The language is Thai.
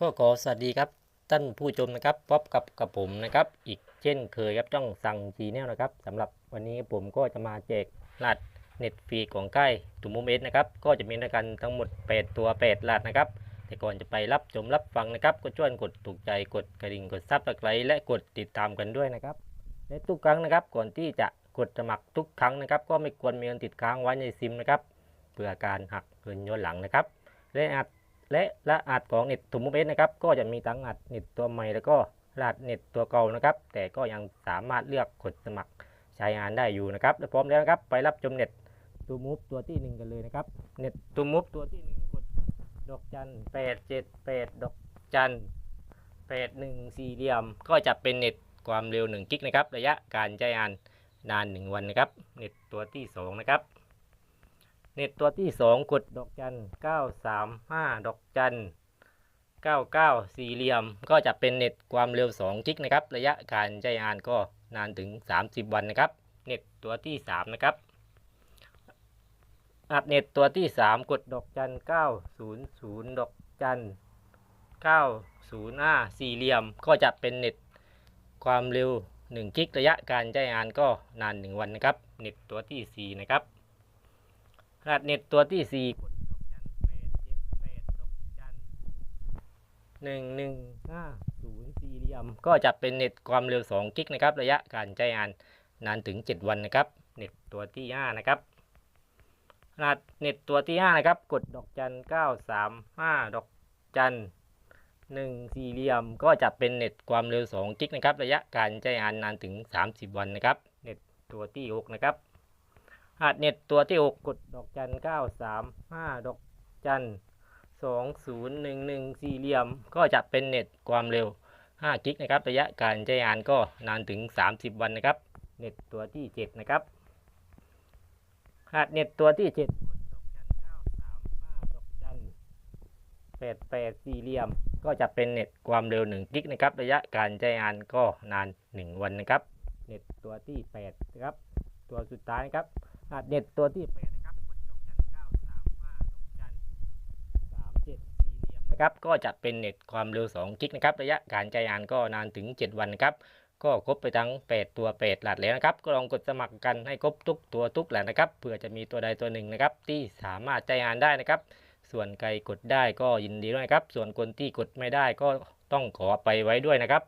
ก็ขอสวัสดีครับท่านผู้ชมนะครับพบกับกับผมนะครับ อีกเช่นเคยครับต้องสั่งจีแนลนะครับสำหรับวันนี้ผมก็จะมาแจกรหัสเน็ตฟรีของใกล้ถุงมุมเอสนะครับก็จะมีด้วยกันทั้งหมด 8 ตัว8รหัสนะครับ แต่ก่อนจะไปรับชมรับฟังนะครับ ก็ช่วยกดถูกใจกดกระดิ่งกดซับสไครต์และกดติดตามกันด้วยนะครับและทุกครั้งนะครับก่อนที่จะกดสมัครทุกครั้งนะครับ ก็ไม่ควรมีเงินติดค้างไว้ในซิมนะครับเพื่อการหักเงินย้อนหลังนะครับและอาจ และรหัสของเน็ตถุงมุกเอสนะครับก็จะมีทั้งรหัสเน็ตตัวใหม่แล้วก็รหัสเน็ตตัวเก่านะครับ แต่ก็ยังสามารถเลือกกดสมัครใช้งานได้อยู่นะครับและพร้อมแล้วนะครับไปรับชมเน็ตตูมูฟตัวที่หนึ่งกันเลยนะครับเน็ตตูมูฟตัวที่หนึ่งกดดอกจันแปดเจ็ดแปดดอกจันแปดหนึ่งสี่เหลี่ยม ก็จะเป็นเน็ตความเร็ว1กิกนะครับ ระยะการใช้งานนาน 1 วันนะครับ เน็ตตัวที่สองนะครับ เน็ตตัวที่2กดดอกจัน935ดอกจัน99สี่เหลี่ยม ก็จะเป็นเน็ตความเร็ว2กิกนะครับ ระยะการใช้งานก็นานถึง 30 วันนะครับ เน็ตตัวที่3นะครับอัดเน็ตตัวที่3กดดอกจัน900ดอกจัน905สี่เหลี่ยม ก็จะเป็นเน็ตความเร็ว1กิกระยะการใช้งานก็นาน 1 วันนะครับ เน็ตตัวที่ 4 นะครับ รหัสเน็ตตัวที่สี่กดดอกจันแปดเจ็ดแปดดอกจันหนึ่งหนึ่งห้าศูนย์สี่เหลี่ยม ก็จะเป็นเน็ตความเร็วสองกิกนะครับ ระยะการใช้งานนานถึงเจ็ดวันนะครับ เน็ตตัวที่ห้านะครับรหัสเน็ตตัวที่ห้านะครับ กดดอกจันเก้าสามห้าดอกจันหนึ่งสี่เหลี่ยม ก็จะเป็นเน็ตความเร็วสองกิกนะครับ ระยะการใช้งานนานถึงสามสิบวันนะครับ เน็ตตัวที่หกนะครับ หาดเน็ตตัวที่ 6 กดดอกจัน935ดอกจัน2011สี่เหลี่ยม ก็จะเป็นเน็ตความเร็ว5กิกนะครับ ระยะการใช้งานก็นานถึง 30 วันนะครับ เน็ตตัวที่ 7 นะครับหาดเน็ตตัวที่7กดดอกจัน935ดอกจัน88สี่เหลี่ยม ก็จะเป็นเน็ตความเร็ว1กิกนะครับ ระยะการใช้งานก็นาน 1 วันนะครับ เน็ตตัวที่8นะครับ ตัวสุดท้ายนะครับ เน็ตตัวที่แปดนะครับกดดอกจันเก้าสามห้าดอกจันสามเจ็ดสี่เหลี่ยมนะครับ ก็จะเป็นเน็ตความเร็ว2กิกนะครับ ระยะการใช้งานก็นานถึง 7 วันนะครับ ก็ครบไปทั้ง 8 ตัว 8 หลัดแล้วนะครับ ก็ลองกดสมัครกันให้ครบทุกตัวทุกหลัดนะครับ เพื่อจะมีตัวใดตัวหนึ่งนะครับ ที่สามารถใช้งานได้นะครับ ส่วนใครกดได้ก็ยินดีด้วยนะครับ ส่วนคนที่กดไม่ได้ก็ต้องขอไปไว้ด้วยนะครับ